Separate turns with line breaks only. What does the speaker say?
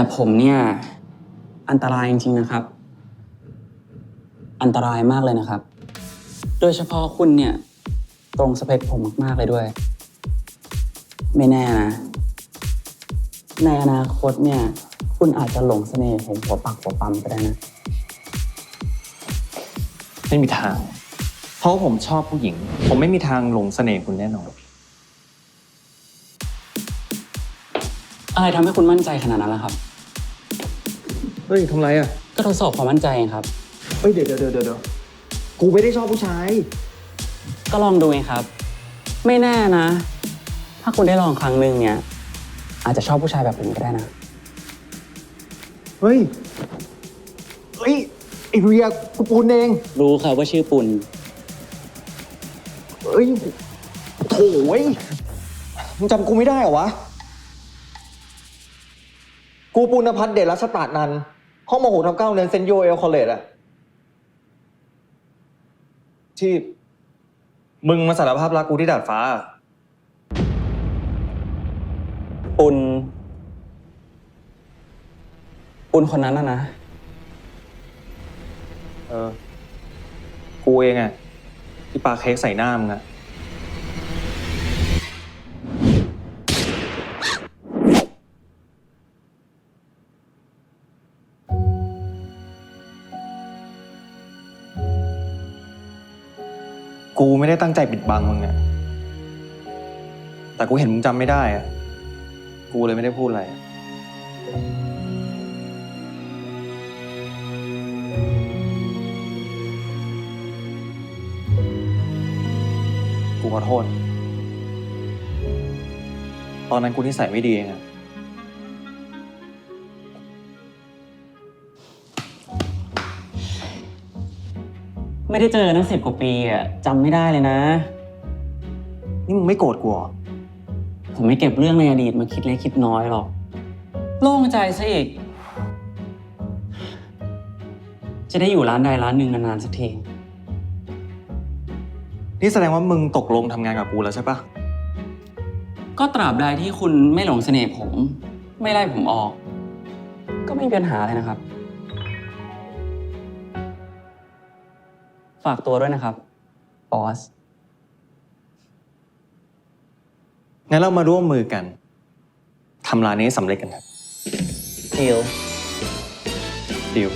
แต่ผมเนี่ย อันตรายจริงๆนะครับ อันตรายมากเลยนะครับ โดยเฉพาะคุณเนี่ย ตรงสเปคผมมากๆเลยด้วย ไม่แน่นะ ในอนาคตเนี่ย คุณอาจจะหลงเสน่ห์ผมหัวปักหัวปั๊มก็ได้นะ
ไม่มีทาง เพราะว่าผมชอบผู้หญิง ผมไม่มีทางหลงเสน่ห์คุณแน่นอน
อะไรทำให้คุณมั่นใจขนาดนั้นล่ะครับ
เฮ้ยทำไรอะ
ก็ทดสอบความมั่นใจไงครับ
เฮ้ยเดี๋ยวเดี๋ยวเดี๋ยวเดี๋ยวกูไม่ได้ชอบผู้ชาย
ก็ลองดูไงครับ ไม่แน่นะ ถ้าคุณได้ลองครั้งหนึ่งเนี่ย อาจจะชอบผู้ชายแบบผมก็ได้นะ
เฮ้ย เฮ้ยไอเรียกูปูนเอง
รู้ครับว่าชื่อปุ่น
เฮ้ยโถ่เว้ยมึงจำกูไม่ได้เหรอวะ กูปูนพัฒน์เดชรัชตานันท์ ห้องมโหทับเก้าเรียนเซนโยเอลคอลเลจอะที่มึงมาสารภาพรักกูที่ดาดฟ้า
ปุ่นปุ่นคนนั้นนะนะ
เออ กูเองอะที่ปาเค้กใส่หน้ามึงอะ กูไม่ได้ตั้งใจปิดบังมึงอะแต่กูเห็นมึงจำไม่ได้อะกูเลยไม่ได้พูดอะไร กูขอโทษ ตอนนั้นกูนิสัยไม่ดีเองอะ
ไม่ได้เจอตั้งสิบกว่าปีอะจำไม่ได้เลยนะ
นี่มึงไม่โกรธกูเหรอ
ผมไม่เก็บเรื่องในอดีตมาคิดเล็กคิดน้อยหรอก โล่งใจซะอีก จะได้อยู่ร้านใดร้านหนึ่งนานๆสักที
นี่แสดงว่ามึงตกลงทำงานกับกูแล้วใช่ปะ
ก็ตราบใดที่คุณไม่หลงเสน่ห์ผม ไม่ไล่ผมออก ก็ไม่มีปัญหาอะไรนะครับ ฝากตัวด้วยนะครับบอส
งั้นเรามาร่วมมือกันทำร้านนี้ให้สำเร็จกันครับ
ดีล
ดิว